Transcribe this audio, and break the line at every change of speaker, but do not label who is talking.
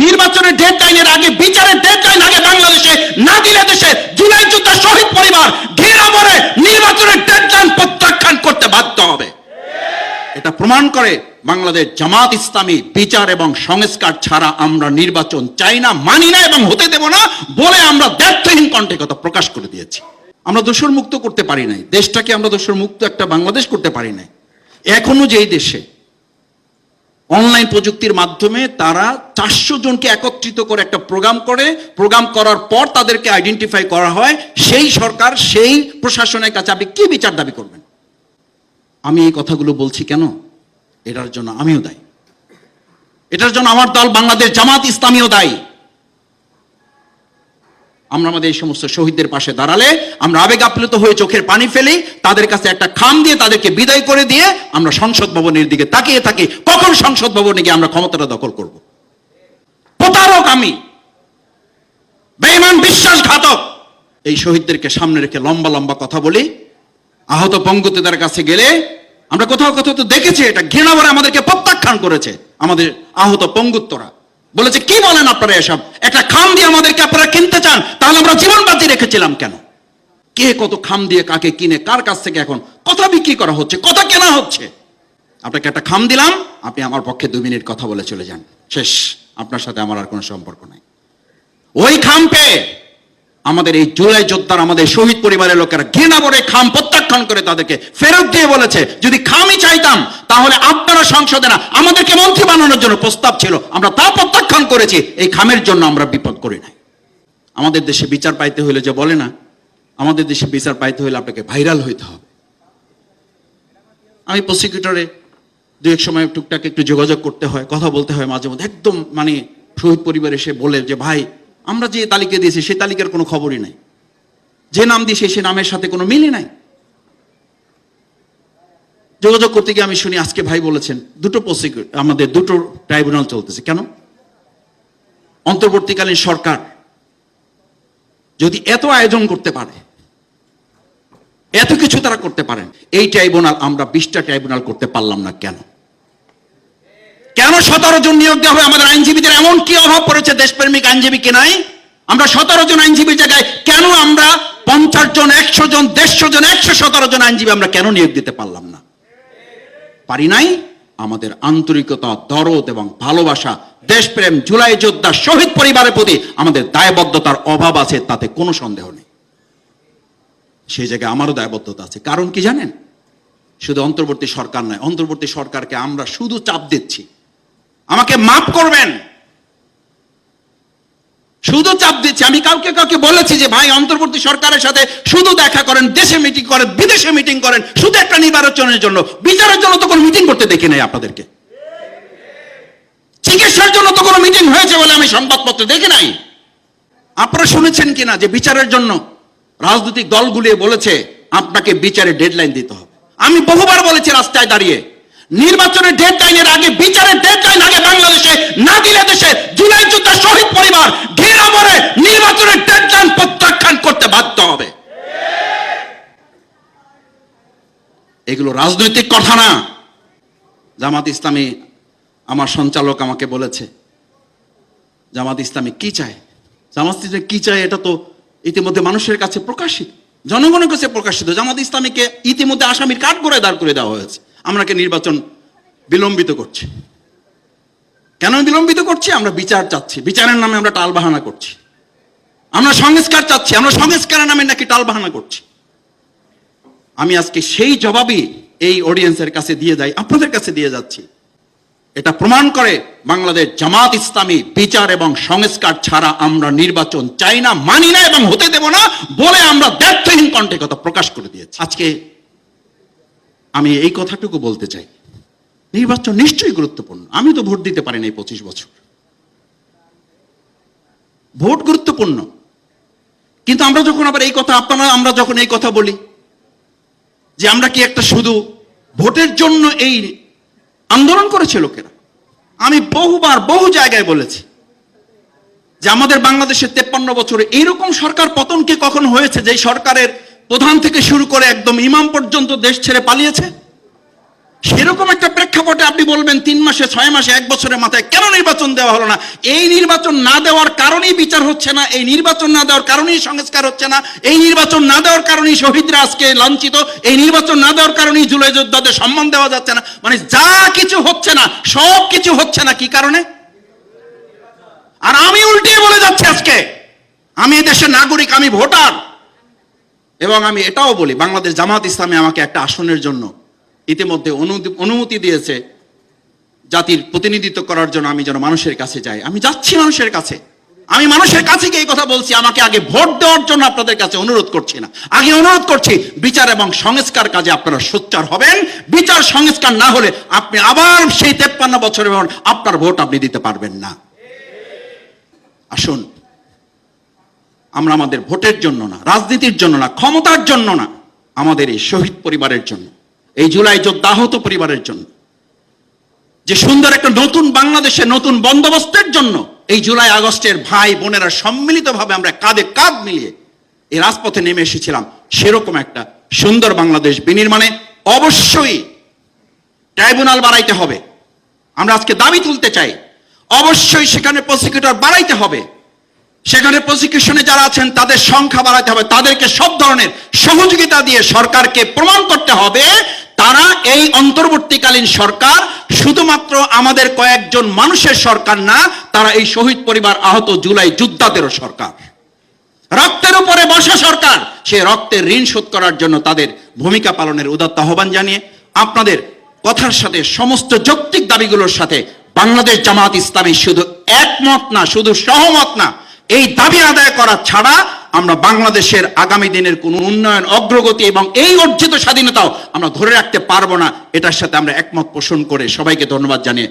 নির্বাচনের ডেড লাইনের আগে, বিচারের ডেড লাইন আগে বাংলাদেশে, না দিলে দেশে জুলাই যুদ্ধের শহীদ পরিবার ঘৃণা মরে নির্বাচনের ডেড লাইন প্রত্যাখ্যান করতে বাধ্য হবে। এটা প্রমাণ করে বাংলাদেশ জামাত ইসলামী বিচার এবং সংস্কার ছাড়া আমরা নির্বাচন চাই না, মানি না এবং হতে দেব না বলে আমরা দ্ব্যর্থহীন কণ্ঠে কথা প্রকাশ করে দিয়েছি। আমরা দোষর মুক্ত করতে পারি নাই। দেশটাকে আমরা দোষর মুক্ত একটা বাংলাদেশ করতে পারি নাই। এখনও যেই দেশে অনলাইন প্রযুক্তির মাধ্যমে তারা চারশো জনকে একত্রিত করে একটা প্রোগ্রাম করে। প্রোগ্রাম করার পর তাদেরকে আইডেন্টিফাই করা হয়, সেই সরকার সেই প্রশাসনের কাছে আপনি কি বিচার দাবি করবেন? আমি এই কথাগুলো বলছি কেন? এটার জন্য আমিও দায়ী। এটার জন্য আমার দল বাংলাদেশ জামাত ইসলামীও দায়ী। আমরা আমাদের এই সমস্ত শহীদদের পাশে দাঁড়ালে, আমরা আবেগ আপ্লুত হয়ে চোখের পানি ফেলি, তাদের কাছে একটা খাম দিয়ে তাদেরকে বিদায় করে দিয়ে আমরা সংসদ ভবনের দিকে তাকিয়ে থাকি, কখন সংসদ ভবনে গিয়ে আমরা ক্ষমতাটা দখল করব? প্রতারক আমি, বেঈমান বিশ্বাসঘাতক। এই শহীদদেরকে সামনে রেখে লম্বা লম্বা কথা বলি, আহত পঙ্গুতেদের কাছে গেলে, আমরা কোথাও কোথাও তো দেখেছি, এটা ঘৃণা আমাদেরকে প্রত্যাখ্যান করেছে, আমাদের আহত পঙ্গুত্তরা বলেছে, কি বলেন আপনারা এসব? একটা খাম দিয়ে আমাদেরকে আপনারা কিনতে চান? তাহলে আমরা জীবন বাজি রেখেছিলাম কেন? কে কত খাম দিয়ে কাকে কিনে, কার কাছ থেকে এখন? কথা বিক্রি করা হচ্ছে, কথা কেনা হচ্ছে। আপনাকে একটা খাম দিলাম, আপনি আমার পক্ষে দু মিনিট কথা বলে চলে যান। শেষ, আপনার সাথে আমার আর কোনো সম্পর্ক নাই। ওই খাম পেয়ে আমাদের এই জুলাই যোদ্ধার আমাদের শহীদ পরিবারের লোকেরা ঘৃণা করে খাম প্রত্যাখ্যান করে তাদেরকে ফেরত দিয়ে বলেছে, যদি খামই চাইতাম, তাহলে আপনারা সংসদে না আমাদেরকে মন্ত্রী বানানোর জন্য প্রস্তাব ছিল। আমরা তা প্রত্যাখ্যান করেছি, এই খামের জন্য আমরা বিপদ করি নাই। আমাদের দেশে বিচার পাইতে হইলে যে বলে না, আমাদের দেশে বিচার পাইতে হলে আপনাকে ভাইরাল হইতে হবে। আমি প্রসিকিউটরে দু এক সময় টুকটাক একটু যোগাযোগ করতে হয়, কথা বলতে হয় মাঝে মধ্যে। একদম মানে শহীদ পরিবার এসে বলে যে, ভাই আমরা যে তালিকা দিয়েছি, সেই তালিকার কোনো খবরই নাই। যে নাম দিয়েছে সে নামের সাথে কোনো মিলই নাই। যোগাযোগ করতে গিয়ে আমি শুনি, আজকে ভাই বলেছেন, দুটো প্রসিকিউট আমাদের দুটো ট্রাইব্যুনাল চলতেছে। কেন? অন্তর্বর্তীকালীন সরকার যদি এত আয়োজন করতে পারে, এত কিছু তারা করতে পারেন, এই ট্রাইব্যুনাল আমরা বিশটা ট্রাইব্যুনাল করতে পারলাম না কেন? কেন সতেরো জন নিয়োগ দেওয়া হবে? আমাদের আইনজীবীদের এমন কি অভাব পড়েছে? দেশপ্রেমিক আইনজীবী কে নাই? আমরা সতেরো জন আইনজীবীর জায়গায় কেন আমরা পঞ্চাশ জন, একশো জন, দেড়শো জন, একশো সতেরো জন আইনজীবী আমরা কেন নিয়োগ দিতে পারলাম না? পারি নাই? আমাদের আন্তরিকতা, দরদ এবং ভালোবাসা, দেশপ্রেম জুলাই যোদ্ধা, শহীদ পরিবারের প্রতি আমাদের দায়বদ্ধতার অভাব আছে, তাতে কোনো সন্দেহ নেই। সেই জায়গায় আমারও দায়বদ্ধতা আছে। কারণ কি জানেন? শুধু অন্তর্বর্তী সরকার নয়, অন্তর্বর্তী সরকারকে আমরা শুধু চাপ দিচ্ছি। আমাকে মাফ করবেন। শুধু চাপ দিচ্ছি। আমি কাউকে কাউকে বলেছি যে, ভাই, অন্তর্বর্তী সরকারের সাথে শুধু দেখা করেন, দেশে মিটিং করেন, বিদেশে মিটিং করেন, শুধু একটা নির্বাচনের জন্য। বিচারের জন্য তো কোনো মিটিং করতে দেখি নাই আপনাদেরকে। চিকিৎসার জন্য তো কোনো মিটিং হয়েছে বলে আমি সংবাদপত্রে দেখি নাই। আপনারা শুনেছেন কিনা যে, বিচারের জন্য রাজনৈতিক দলগুলি বলেছে, আপনাকে বিচারের ডেডলাইন দিতে হবে। আমি বহুবার বলেছি রাস্তায় দাঁড়িয়ে। নির্বাচনের ডেড লাইনের আগে, বিচারের ডেড লাইন আগে বাংলাদেশে, না দিলে দেশে জুলাই যুদ্ধের শহীদ পরিবার ঘৃণা মরে নির্বাচনের ডেড লাইন প্রত্যাখ্যান করতে বাধ্য হবে। এগুলো রাজনৈতিক কথা না। জামাত ইসলামী আমার সঞ্চালক আমাকে বলেছে, জামাত ইসলামী কি চায়? জামাত ইসলামী কি চায় এটা তো ইতিমধ্যে মানুষের কাছে প্রকাশিত, জনগণের কাছে প্রকাশিত। জামাত ইসলামীকে ইতিমধ্যে আসামির কাঠ করে দাঁড় করে দেওয়া হয়েছে। আমরাকে নির্বাচন বিলম্বিত করছি। কেন বিলম্বিত করছি? আমরা বিচার চাচ্ছি। বিচারের নামে আমরা টালবাহানা করছি। আমরা সংস্কার চাচ্ছি। আমরা সংস্কারের নামে নাকি টালবাহানা করছি। আমি আজকে সেই জবাবই এই অডিয়েন্সের কাছে দিয়ে যাই, আপনাদের কাছে দিয়ে যাচ্ছি। এটা প্রমাণ করে বাংলাদেশ জামাত ইসলামী বিচার এবং সংস্কার ছাড়া আমরা নির্বাচন চাই না, মানি না এবং হতে দেব না বলে আমরা ব্যর্থহীন কণ্ঠে কথা প্রকাশ করে দিয়েছি। আজকে আমি এই কথাটুকু বলতে চাই। নির্বাচন নিশ্চয়ই গুরুত্বপূর্ণ। আমি তো ভোট দিতে পারি এই পঁচিশ বছর। ভোট গুরুত্বপূর্ণ। কিন্তু আমরা যখন আবার এই কথা, আপনারা, আমরা যখন এই কথা বলি, যে আমরা কি একটা শুধু ভোটের জন্য এই আন্দোলন করেছে লোকেরা? আমি বহুবার, বহু জায়গায় বলেছি যে আমাদের বাংলাদেশের তেপ্পান্ন বছরে এইরকম সরকার পতন কি কখন হয়েছে? যে সরকারের প্রধান থেকে শুরু করে একদম ইমাম পর্যন্ত দেশ ছেড়ে পালিয়েছে। সেরকম একটা প্রেক্ষাপটে আপনি বলবেন তিন মাসে, ছয় মাসে, এক বছরের মাথায় কেন নির্বাচন দেওয়া হলো না? এই নির্বাচন না দেওয়ার কারণেই বিচার হচ্ছে না, এই নির্বাচন না দেওয়ার কারণেই সংস্কার হচ্ছে না, এই নির্বাচন না দেওয়ার কারণেই শহীদরা আজকে লাঞ্ছিত, এই নির্বাচন না দেওয়ার কারণেই জুলাই যোদ্ধাদের সম্মান দেওয়া যাচ্ছে না। মানে যা কিছু হচ্ছে না, সব কিছু হচ্ছে না, কি কারণে? আর আমি উল্টে বলে যাচ্ছি আজকে, আমি দেশের নাগরিক, আমি ভোটার। এবং আমি এটাও বলি, বাংলাদেশ জামাত ইসলামে আমাকে একটা আসনের জন্য ইতিমধ্যে অনুমতি- দিয়েছে জাতির প্রতিনিধিত্ব করার জন্য আমি যেন মানুষের কাছে যাই। আমি যাচ্ছি মানুষের কাছে। আমি মানুষের কাছে গিয়ে এই কথা বলছি, আমাকে আগে ভোট দেওয়ার জন্য আপনাদের কাছে অনুরোধ করছি না। আগে অনুরোধ করছি, বিচার এবং সংস্কার কাজে আপনারা সোচ্চার হবেন। বিচার, সংস্কার না হলে আপনি আবার সেই তেপ্পান্ন বছরের আপনার ভোট আপনি দিতে পারবেন না। আসুন আমরা আমাদের ভোটের জন্য না, রাজনীতির জন্য না, ক্ষমতার জন্য না, আমাদের এই শহীদ পরিবারের জন্য, এই জুলাই যোদ্ধা আহত পরিবারের জন্য, যে সুন্দর একটা নতুন বাংলাদেশে নতুন বন্দোবস্তের জন্য এই জুলাই আগস্টের ভাই বোনেরা সম্মিলিতভাবে আমরা কাঁধে কাঁধ মিলিয়ে এই রাজপথে নেমে এসেছিলাম, সেরকম একটা সুন্দর বাংলাদেশ বিনির্মাণে অবশ্যই ট্রাইব্যুনাল বাড়াইতে হবে। আমরা আজকে দাবি তুলতে চাই, অবশ্যই সেখানে প্রসিকিউটর বাড়াইতে হবে। সেখানে প্রসিকিউশনে যারা আছেন, তাদের সংখ্যা বাড়াতে হবে। তাদেরকে সব ধরনের সহযোগিতা দিয়ে সরকারকে প্রমাণ করতে হবে। তারা এই অন্তর্বর্তীকালীন সরকার, শুধুমাত্র আমাদের কয়েকজন মানুষের সরকার না, তারা এই শহীদ পরিবার আহত জুলাই যোদ্ধাদেরও সরকার। রক্তের উপরে বসা সরকার, সে রক্তের ঋণ শোধ করার জন্য তাদের ভূমিকা পালনের উদাত্ত আহ্বান জানিয়ে আপনাদের কথার সাথে, সমস্ত যৌক্তিক দাবিগুলোর সাথে বাংলাদেশ জামাত ইসলামী শুধু একমত না, শুধু সহমত না এই দাবি আদায় করা ছাড়া আমরা বাংলাদেশের আগামী দিনের কোন উন্নয়ন, অগ্রগতি এবং এই অর্জিত স্বাধীনতাও আমরা ধরে রাখতে পারব না। এটার সাথে আমরা একমত পোষণ করে সবাইকে ধন্যবাদ জানিয়ে